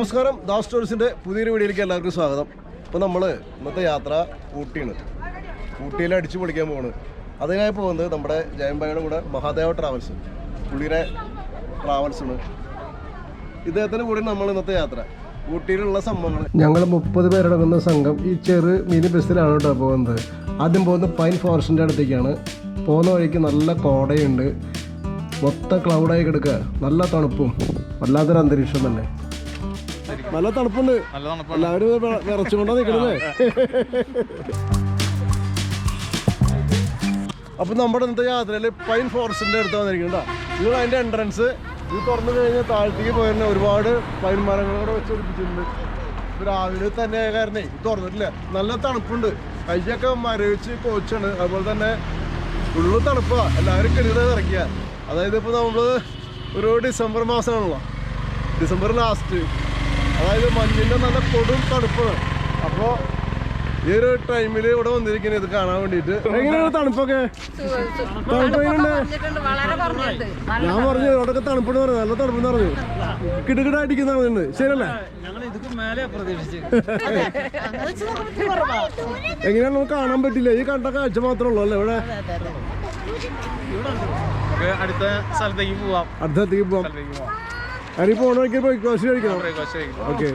നമസ്കാരം. ദാസ് സ്റ്റോഴ്സിന്റെ പുതിയൊരു വീഡിയോയിലേക്ക് എല്ലാവർക്കും സ്വാഗതം. ഇപ്പോൾ നമ്മൾ ഇന്നത്തെ യാത്ര ഊട്ടിയാണ്. ഊട്ടിയിൽ അടിച്ചു പൊളിക്കാൻ പോവാണ്. അതിനായി പോകുന്നത് നമ്മുടെ ജയമ്പായുടെ കൂടെ മഹാദേവ ട്രാവൽസ് പുള്ളിയുടെ ട്രാവൽസാണ് ഇദ്ദേഹത്തിന് കൂടി നമ്മൾ ഇന്നത്തെ യാത്ര. ഊട്ടിയിലുള്ള സംഭവങ്ങൾ ഞങ്ങൾ മുപ്പത് പേരടങ്ങുന്ന സംഘം ഈ ചെറു മിനി ബസ്സിലാണ് കേട്ടോ പോകുന്നത് ആദ്യം പോകുന്നത് പൈൻ ഫോറസ്റ്റിന്റെ അടുത്തേക്കാണ്. പോകുന്ന വഴിക്ക് നല്ല കോടയുണ്ട്. മൊത്തം ക്ലൗഡായി കിടക്കുക നല്ല തണുപ്പും. വല്ലാത്തൊരു അന്തരീക്ഷം തന്നെ. നല്ല തണുപ്പുണ്ട്. നല്ല തണുപ്പാണ് എല്ലാവരും വിറച്ചുകൊണ്ടാ നിക്കണല്ലേ? അപ്പൊ നമ്മുടെ ഇന്നത്തെ യാത്രയിൽ പൈൻ ഫോറസ്റ്റിന്റെ അടുത്ത് വന്നിരിക്കണ്ട നിങ്ങൾ അതിന്റെ എൻട്രൻസ് ഇത് തുറന്നു കഴിഞ്ഞാൽ താഴത്തേക്ക് പോയിരുന്ന ഒരുപാട് പൈൻ മരങ്ങളോട് വെച്ച് പിടിപ്പിച്ചിട്ടുണ്ട് രാവിലെ തന്നെ കാരണേ ഇത് തുറന്നിട്ടില്ല. നല്ല തണുപ്പുണ്ട്. കയ്യൊക്കെ മരവിച്ച് കോച്ചാണ് അതുപോലെ തന്നെ ഉള്ളു തണുപ്പാ. എല്ലാവരും കിടന്നത് ഇറക്കിയ അതായത് ഇപ്പൊ നമ്മൾ ഒരു ഡിസംബർ മാസമാണല്ലോ. ഡിസംബർ ലാസ്റ്റ് അതായത് മഞ്ഞിന്റെ നല്ല കൊടും തണുപ്പാണ് അപ്പോ ഈ ഒരു ടൈമിൽ ഇവിടെ വന്നിരിക്കുന്നത് ഇത് കാണാൻ വേണ്ടിട്ട് എങ്ങനെയാണ് തണുപ്പൊക്കെ? തണുപ്പ് ഞാൻ പറഞ്ഞു ഇവിടെയൊക്കെ തണുപ്പ് പറഞ്ഞു നല്ല തണുപ്പ് പറഞ്ഞു. കിടുകിട അടിക്കുന്ന പറഞ്ഞിട്ടുണ്ട് ശരിയല്ലേ? എങ്ങനെയാണ് നമുക്ക് കാണാൻ പറ്റില്ല. ഈ കണ്ട കാഴ്ച മാത്രമേ ഉള്ളൂ അല്ലേ ഇവിടെ? അടുത്ത സ്ഥലത്തേക്ക് പോവാം. അടുത്തേക്ക് പോവാം. സ്ഥലത്തേക്ക് പോവാം. ഞാനീ പോണ പോയി കോശി കഴിക്കണം. ഓക്കെ.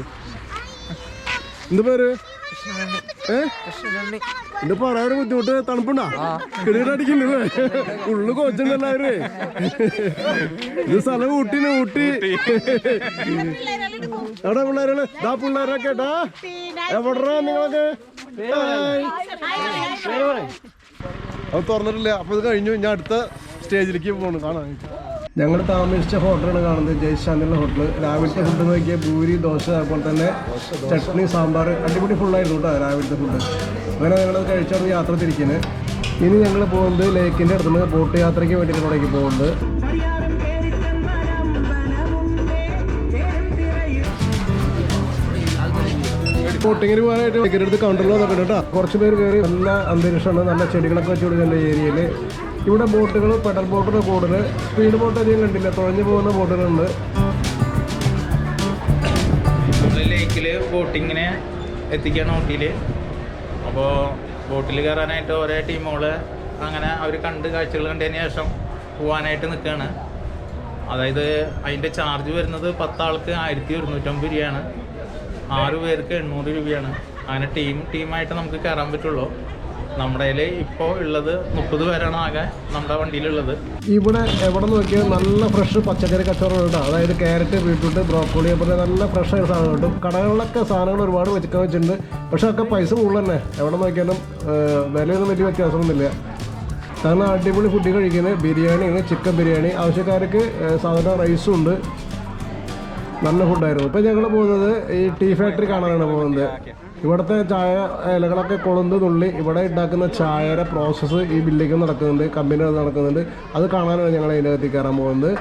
എന്ത് പേര്? എന്റെ പറയാൻ ബുദ്ധിമുട്ട്? തണുപ്പുണ്ടാ? കിളിയുടെ അടിക്കണ്ടല്ലേ ഉള്ളു കോച്ചുണ്ട് എല്ലാവരും ഇത് സ്ഥലം ഊട്ടിന് ഊട്ടി. എവിടെ പിള്ളേരാണ്? ഇതാ പിള്ളേരൊക്കെ ഏട്ടാ എവിടാ നിങ്ങളൊക്കെ. അത് തുറന്നിട്ടില്ല. അപ്പൊ ഇത് കഴിഞ്ഞു. ഞാൻ അടുത്ത സ്റ്റേജിലേക്ക് പോകണം കാണാൻ ഞങ്ങൾ താമസിച്ച ഹോട്ടലാണ് കാണുന്നത്. ജയ്ശാന്തിലുള്ള ഹോട്ടൽ രാവിലത്തെ ഫുഡ് നോക്കിയാൽ പൂരി ദോശ അതുപോലെ തന്നെ ചട്നി സാമ്പാർ അടിപൊളി ഫുള്ളായിരുന്നു കേട്ടോ രാവിലത്തെ ഫുഡ് അങ്ങനെ ഞങ്ങൾ കഴിച്ചാണ് യാത്ര തിരിക്കുന്നത് ഇനി ഞങ്ങൾ പോകുന്നത് ലേക്കിന്റെ അടുത്തുനിന്ന് ബോട്ട് യാത്രയ്ക്ക് വേണ്ടിയിട്ട് ഇവിടേക്ക് പോകുന്നത് ബോട്ടിങ്ങിന് പോകാനായിട്ട് ടിക്കറ്റ് എടുത്ത് കൗണ്ടറിൽ വന്നിട്ടുണ്ട് കേട്ടോ കുറച്ച് പേര് കയറി നല്ല അന്തരീക്ഷമാണ് നല്ല ചെടികളൊക്കെ വെച്ച് കൊടുക്കുന്ന ഏരിയയിൽ ഇവിടെ ബോട്ടുകൾ പെഡൽ ബോട്ടുകൾ കൂടുതൽ. സ്പീഡ് ബോട്ട് അധികം കണ്ടില്ല. തുഴഞ്ഞു പോകുന്ന ബോട്ടുകളുണ്ട്. ലേക്കിൽ ബോട്ടിങ്ങിനെ എത്തിക്കുകയാണ് ഊട്ടിയിൽ അപ്പോൾ ബോട്ടിൽ കയറാനായിട്ട് ഓരോ ടീമുകൾ അങ്ങനെ അവർ കണ്ട് കാഴ്ചകൾ കണ്ടതിന് ശേഷം പോകാനായിട്ട് നിൽക്കുകയാണ് അതായത് അതിന്റെ ചാർജ് വരുന്നത് പത്താൾക്ക് ആയിരത്തി ഒരുന്നൂറ്റമ്പത് രൂപയാണ്. ആറ് പേർക്ക് എണ്ണൂറ് രൂപയാണ്. അങ്ങനെ ടീം ടീമായിട്ട് നമുക്ക് കയറാൻ പറ്റുള്ളൂ. നമ്മുടെ ഇപ്പോ ഉള്ളത് മുപ്പത് പേരാണ് ആകെ നമ്മുടെ വണ്ടിയിലുള്ളത്. ഇവിടെ എവിടെ നോക്കിയാൽ നല്ല ഫ്രഷ് പച്ചക്കറി കച്ചവടം ഉണ്ട് അതായത് ക്യാരറ്റ് ബീട്രൂട്ട് ബ്രോക്കോളി അതുപോലെ നല്ല ഫ്രഷ് സാധനം കിട്ടും കടകളിലൊക്കെ സാധനങ്ങൾ ഒരുപാട് വെച്ചിക്കാൻ വെച്ചിട്ടുണ്ട്. പക്ഷെ ഒക്കെ പൈസ കൂടുതൽ തന്നെ. എവിടെ നോക്കിയാലും വിലയൊന്നും വലിയ വ്യത്യാസമൊന്നുമില്ല. കാരണം അടിപൊളി ഫുഡ് കഴിക്കുന്നത് ബിരിയാണിയാണ് ചിക്കൻ ബിരിയാണി. ആവശ്യക്കാർക്ക് സാധാരണ റൈസും ഉണ്ട്. നല്ല ഫുഡായിരുന്നു. ഇപ്പം ഞങ്ങൾ പോകുന്നത് ഈ ടീ ഫാക്ടറി കാണാനാണ് പോകുന്നത്. ഇവിടുത്തെ ചായ ഇലകളൊക്കെ കൊളുന്ത് തുള്ളി ഇവിടെ ഉണ്ടാക്കുന്ന ചായയുടെ പ്രോസസ്സ് ഈ ബില്ലിലേക്ക് നടക്കുന്നുണ്ട് കമ്പനി നടക്കുന്നുണ്ട്. അത് കാണാനാണ് ഞങ്ങൾ അതിനകത്ത് കയറാൻ പോകുന്നത്.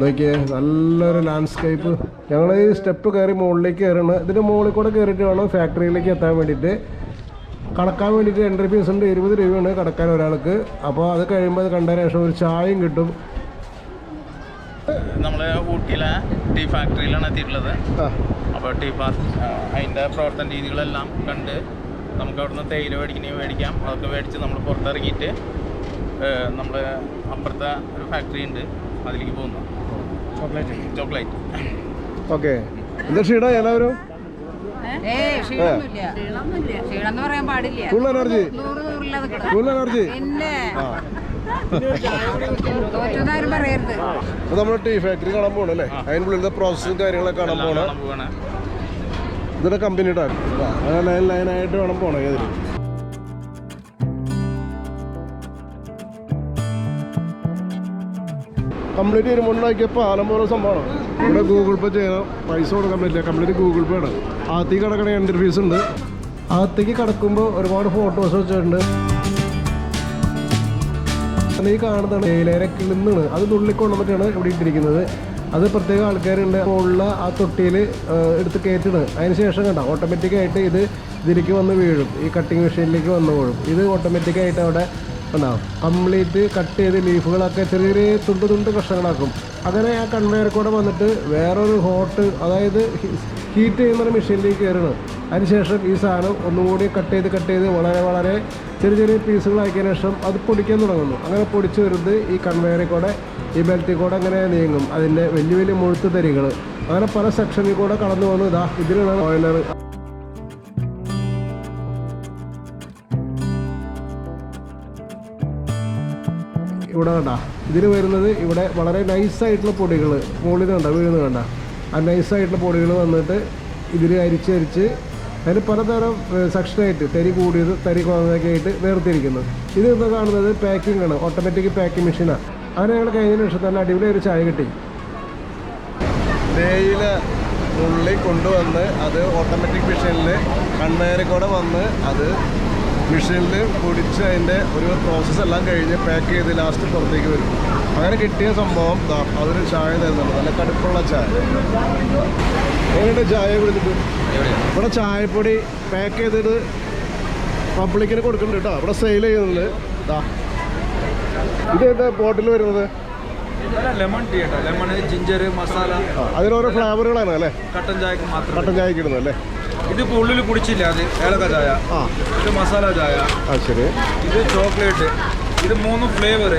നോക്കിയേ നല്ലൊരു ലാൻഡ്സ്കേപ്പ് ഞങ്ങൾ ഈ സ്റ്റെപ്പ് കയറി മുകളിലേക്ക് കയറണം ഇതിന്റെ മുകളിൽ കൂടെ കയറിയിട്ട് വേണം ഫാക്ടറിയിലേക്ക് എത്താൻ വേണ്ടിയിട്ട്. കടക്കാൻ വേണ്ടിയിട്ട് എൻട്രി ഫീസ് ഉണ്ട് ഇരുപത് രൂപയാണ് കടക്കാൻ ഒരാൾക്ക്. അപ്പോൾ അത് കഴിയുമ്പോൾ അത് കണ്ടതിന് ശേഷം ഒരു ചായയും കിട്ടും. ഊട്ടിയിലെ ടീ ഫാക്ടറിയിലാണ് എത്തിയിട്ടുള്ളത്. അപ്പോൾ ടീ ഫാ അതിന്റെ പ്രവർത്തന രീതികളെല്ലാം കണ്ട് നമുക്ക് അവിടുന്ന് തേയില മേടിക്കണമെങ്കിൽ മേടിക്കാം. അതൊക്കെ മേടിച്ച് നമ്മൾ പുറത്തിറങ്ങിയിട്ട് നമ്മൾ അപ്പുറത്തെ ഒരു ഫാക്ടറി ഉണ്ട്. അതിലേക്ക് പോകുന്നു. Chocolate chocolate okay. എന്താ ക്ഷീണ എല്ലാവരും? ക്ഷീണം എന്ന് പറയാൻ പാടില്ല. ഫുൾ എനർജി ഫുൾ എനർജി പിന്നെ അപ്പോൾ നമ്മൾ ടീ ഫാക്ടറി കാണാൻ പോകണം അല്ലേ? അതിന്റെ ഉള്ളിലത്തെ പ്രോസസ്സും കാര്യങ്ങളൊക്കെ കാണാൻ പോകണം ഇതൊരു കമ്പനിയുടെ ലൈൻ ലൈനായിട്ട് വേണം പോകണം ഇതിൽ കംപ്ലീറ്റ് വരുമ്പോഴാക്കിയ പാലം പോലെ സംഭവമാണ്. ഇവിടെ ഗൂഗിൾ പേ ചെയ്യണം പൈസ കൊടുക്കാൻ പറ്റില്ല. കംപ്ലീറ്റ് ഗൂഗിൾ പേ ആണ്. ആദ്യത്തേക്ക് കിടക്കണ എന്റെ ഫീസ് ഉണ്ട്. ആദ്യത്തേക്ക് കിടക്കുമ്പോൾ ഒരുപാട് ഫോട്ടോസ് വെച്ചിട്ടുണ്ട്. അത് ഈ കാണുന്നതാണ് ഏലേരെ കിളുന്നാണ്. അത് നുള്ളിൽ കൊണ്ടുവന്നിട്ടാണ് ഇവിടെ ഇട്ടിരിക്കുന്നത്. അത് പ്രത്യേക ആൾക്കാരുണ്ട്. ഉള്ള ആ തൊട്ടിയിൽ എടുത്ത് കയറ്റണ് അതിന് ശേഷം കണ്ട ഓട്ടോമാറ്റിക്കായിട്ട് ഇത് ഇതിലേക്ക് വന്ന് വീഴും. ഈ കട്ടിങ് മെഷീനിലേക്ക് വന്ന് വീഴും. ഇത് ഓട്ടോമാറ്റിക്കായിട്ട് അവിടെ ഉണ്ടാവും കംപ്ലീറ്റ് കട്ട് ചെയ്ത് ലീഫുകളൊക്കെ ചെറിയ ചെറിയ തുണ്ട് തുണ്ട് കഷ്ണങ്ങളാക്കും അങ്ങനെ ആ കൺവെയർ കൂടെ വന്നിട്ട് വേറൊരു ഹോട്ട് അതായത് ഹീറ്റ് ചെയ്യുന്ന മെഷീനിലേക്ക് കയറണം. അതിനുശേഷം ഈ സാധനം ഒന്നുകൂടി കട്ട് ചെയ്ത് കട്ട് ചെയ്ത് വളരെ വളരെ ചെറിയ ചെറിയ പീസുകളാക്കിയതിനു ശേഷം അത് പൊടിക്കാൻ തുടങ്ങുന്നു. അങ്ങനെ പൊടിച്ച് വരുന്നത് ഈ കൺവെയറിൽ കൂടെ ഈ ബെൽറ്റിൽ കൂടെ അങ്ങനെ നീങ്ങും. അതിന്റെ വലിയ വലിയ മുഴുത്ത് തരികൾ അങ്ങനെ പല സെക്ഷനിൽ കൂടെ കടന്നു വന്നു ഇതാ ഇതിനാണ് ഓയിലർ ഇവിടെ കണ്ട. ഇതിന് വരുന്നത് ഇവിടെ വളരെ നൈസായിട്ടുള്ള പൊടികൾ മുകളിൽ കണ്ട വീഴുന്നത് കണ്ട. ആ നൈസായിട്ടുള്ള പൊടികൾ വന്നിട്ട് ഇതിൽ അരിച്ച് അരിച്ച് അതിന് പലതരം സെക്ഷനായിട്ട് തരി കൂടിയത് തരി കുറഞ്ഞതൊക്കെ ആയിട്ട് വേർതിരിക്കുന്നു. ഇത് ഇപ്പോൾ കാണുന്നത് പാക്കിംഗ് ആണ് ഓട്ടോമാറ്റിക് പാക്കിംഗ് മെഷീനാണ് അങ്ങനെ ഞങ്ങൾ കഴിഞ്ഞ നിമിഷം നല്ല അടിപൊളി ഒരു ചായ കിട്ടി. തേയില ഉള്ളി കൊണ്ടുവന്ന് അത് ഓട്ടോമാറ്റിക് മെഷീനിൽ കൺവെയറിൽ കൂടെ വന്ന് അത് മെഷീനിൽ പൊടിച്ച് അതിന്റെ ഒരു പ്രോസസ്സ് എല്ലാം കഴിഞ്ഞ് പാക്ക് ചെയ്ത് ലാസ്റ്റ് പുറത്തേക്ക് വരും. അങ്ങനെ കിട്ടിയ സംഭവം ദാ അതൊരു ചായ തരുന്നുണ്ട്. നല്ല കടുപ്പുള്ള ചായ. എങ്ങനെയുണ്ട് ചായ കുടിച്ചിട്ട് ഇവിടെ ചായപ്പൊടി പാക്ക് ചെയ്തിട്ട് പബ്ലിക്കിന് കൊടുക്കുന്നുണ്ട് കേട്ടോ. ഇവിടെ സെയിൽ ചെയ്യുന്നുണ്ട്. ദാ. ഇത് എന്താ ബോട്ടിൽ വരുന്നത്? ലെമൺ ടീ കേട്ടോ ലെമൺ ജിഞ്ചർ മസാല ആ, അതിനോരോ ഫ്ലേവറുകളാണ് അല്ലേ? കട്ടൻ ചായക്ക് മാത്രം കട്ടൻ ചായക്ക് ഇടുന്നത് അല്ലേ? ഇതിപ്പോൾ ഉള്ളിൽ കുടിച്ചില്ല അത് ഏലക്ക ചായ ആ. ഇത് മസാല ചായ ആ ശരി. ഇത് ചോക്ലേറ്റ് ഇത് മൂന്ന് ഫ്ലേവർ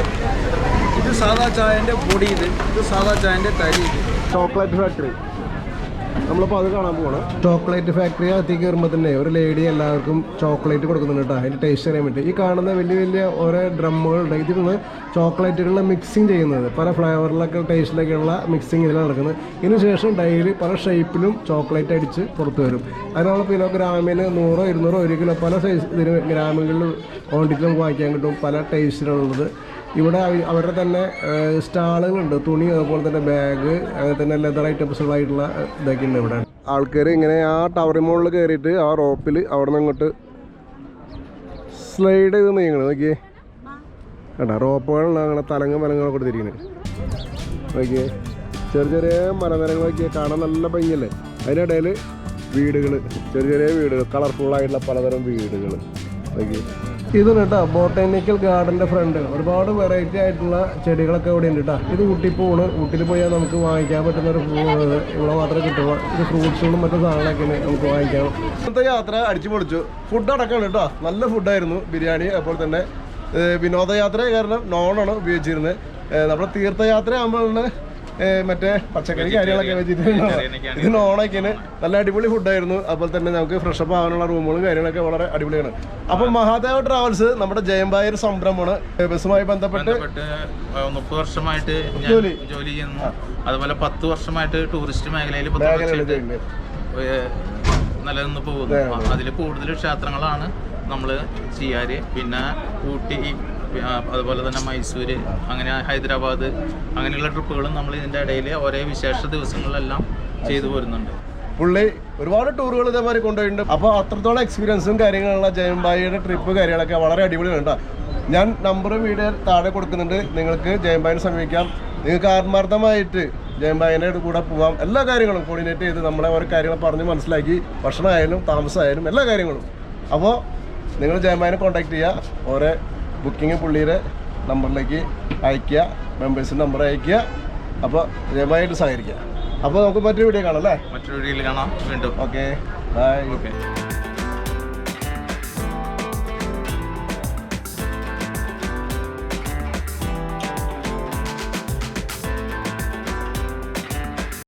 ഇത് സാദാ ചായന്റെ പൊടി ഇത് ഇത് സാദാ ചായന്റെ തരി ഇത്. Chocolate factory. നമ്മളിപ്പോൾ അത് കാണാൻ പോകണം ചോക്ലേറ്റ് ഫാക്ടറി അകത്തേക്ക് കയറുമ്പോൾ തന്നെ ഒരു ലേഡി എല്ലാവർക്കും ചോക്ലേറ്റ് കൊടുക്കുന്നുണ്ട് കേട്ടോ. അതിന്റെ ടേസ്റ്റ് അറിയാൻ പറ്റും ഈ കാണുന്ന വലിയ വലിയ ഓരോ ഡ്രമ്മുകളുണ്ട് ഇതിൽ നിന്ന് ചോക്ലേറ്റുകൾ മിക്സിങ് ചെയ്യുന്നത്. പല ഫ്ലേവറിലൊക്കെ ടേസ്റ്റിലൊക്കെയുള്ള മിക്സിങ് ഇതിൽ നടക്കുന്നത്. ഇതിനുശേഷം ഡെയിലി പല ഷേപ്പിലും ചോക്ലേറ്റ് അടിച്ച് പുറത്തു വരും. അത് നമ്മൾ കിലോ ഗ്രാമിന് നൂറോ ഇരുന്നൂറോ ഒരു കിലോ പല സൈസ് ഇതിന് ഗ്രാമങ്ങളിൽ ക്വാണ്ടിറ്റി നമുക്ക് വാങ്ങിക്കാൻ കിട്ടും. പല ടേസ്റ്റിലുള്ളത് ഇവിടെ അവ- അവരുടെ തന്നെ സ്റ്റാളുകളുണ്ട്. തുണി അതുപോലെ തന്നെ ബാഗ് അങ്ങനെ തന്നെ ലെതർ ഐറ്റംസുകളായിട്ടുള്ള ഇതൊക്കെ ഉണ്ട് ഇവിടെ. ആൾക്കാർ ഇങ്ങനെ ആ ടവറിന് മുകളിൽ കയറിയിട്ട് ആ റോപ്പിൽ അവിടെ നിന്ന് അങ്ങോട്ട് സ്ലൈഡ് ചെയ്ത് നീങ്ങണം നോക്കിയേ. കേട്ടോ റോപ്പുകളാണ് അങ്ങനെ തലങ്ങും മലങ്ങളും കൊടുത്തിരിക്കുന്നത് നോക്കിയേ. ചെറിയ ചെറിയ മലനിരങ്ങളൊക്കെ കാണാൻ നല്ല ഭംഗിയല്ലേ? അതിനിടയിൽ വീടുകൾ ചെറിയ ചെറിയ വീടുകൾ കളർഫുള്ളായിട്ടുള്ള പലതരം വീടുകൾ നോക്കിയേ. ഇത് കേട്ടോ. ബോട്ടാനിക്കൽ ഗാർഡന്റെ ഫ്രണ്ട് ഒരുപാട് വെറൈറ്റി ആയിട്ടുള്ള ചെടികളൊക്കെ ഇവിടെ ഉണ്ട് കേട്ടോ. ഇത് ഊട്ടിപ്പൂണ്. ഊട്ടിയിൽ പോയാൽ നമുക്ക് വാങ്ങിക്കാൻ പറ്റുന്ന ഒരു പൂ ഇത് ഇവിടെ മാത്രമേ കിട്ടുള്ളൂ. ഇത് ഫ്രൂട്ട്സുകളും മറ്റു സാധനങ്ങളൊക്കെ നമുക്ക് വാങ്ങിക്കാം. ഇന്നത്തെ യാത്ര അടിച്ചു പൊളിച്ചു. ഫുഡ് അടക്കമാണ് കേട്ടോ. നല്ല ഫുഡായിരുന്നു ബിരിയാണി അതുപോലെ തന്നെ വിനോദയാത്ര കാരണം നോണാണ് ഉപയോഗിച്ചിരുന്നത്. നമ്മുടെ തീർത്ഥയാത്ര ആകുമ്പോഴാണ് മറ്റേ പച്ചക്കറി കാര്യങ്ങളൊക്കെ വെച്ചിട്ട് ഇത് നോണൊക്കെയാണ് നല്ല അടിപൊളി ഫുഡായിരുന്നു അതുപോലെ തന്നെ നമുക്ക് ഫ്രഷ് അപ്പ് ആവാനുള്ള റൂമുകളും കാര്യങ്ങളൊക്കെ വളരെ അടിപൊളിയാണ്. അപ്പം മഹാദേവ ട്രാവൽസ് നമ്മുടെ ജയമ്പായർ സംരംഭമാണ്. ബസ്സുമായി ബന്ധപ്പെട്ട് മുപ്പത് വർഷമായിട്ട് ജോലി. ജോലി ചെയ്യുന്നു. അതുപോലെ പത്ത് വർഷമായിട്ട് ടൂറിസ്റ്റ് മേഖലയിൽ നിലനിന്ന് പോകുന്നു. അതിൽ കൂടുതൽ ക്ഷേത്രങ്ങളാണ് നമ്മൾ ചെയ്യാറ്. പിന്നെ ഊട്ടി അതുപോലെ തന്നെ മൈസൂര് അങ്ങനെ ഹൈദരാബാദ് അങ്ങനെയുള്ള ട്രിപ്പുകളും നമ്മൾ ഇതിന്റെ ഇടയിൽ ഒരേ വിശേഷ ദിവസങ്ങളിലെല്ലാം ചെയ്തു പോരുന്നുണ്ട്. പുള്ളി ഒരുപാട് ടൂറുകൾ ഇതേമാതിരി കൊണ്ടുപോയിട്ടുണ്ട്. അപ്പോൾ അത്രത്തോളം എക്സ്പീരിയൻസും കാര്യങ്ങളുള്ള ജയംബായിയുടെ ട്രിപ്പ് കാര്യങ്ങളൊക്കെ വളരെ അടിപൊളിയാണ് കേട്ടോ ഞാൻ നമ്പറും വീഡിയോ താഴെ കൊടുക്കുന്നുണ്ട്. നിങ്ങൾക്ക് ജയംബായിനെ സമീപിക്കാം. നിങ്ങൾക്ക് ആത്മാർത്ഥമായിട്ട് ജയംബായിന്റെ കൂടെ പോകാം എല്ലാ കാര്യങ്ങളും കോർഡിനേറ്റ് ചെയ്ത് നമ്മളെ ഓരോ കാര്യങ്ങൾ പറഞ്ഞ് മനസ്സിലാക്കി ഭക്ഷണമായാലും താമസമായാലും എല്ലാ കാര്യങ്ങളും. അപ്പോൾ നിങ്ങൾ ജയംബായിനെ കോൺടാക്ട് ചെയ്യുക. ഓരോ ബുക്കിംഗ് പുള്ളിയുടെ നമ്പറിലേക്ക് അയയ്ക്കുക മെമ്പേഴ്സിന്റെ നമ്പർ അയയ്ക്കുക അപ്പോൾ ദയവായിട്ട് സഹകരിക്കുക. അപ്പോൾ നമുക്ക് മറ്റൊരു വീഡിയോ കാണാം അല്ലേ? മറ്റൊരു വീഡിയോയിൽ കാണാം. വീണ്ടും. Okay bye okay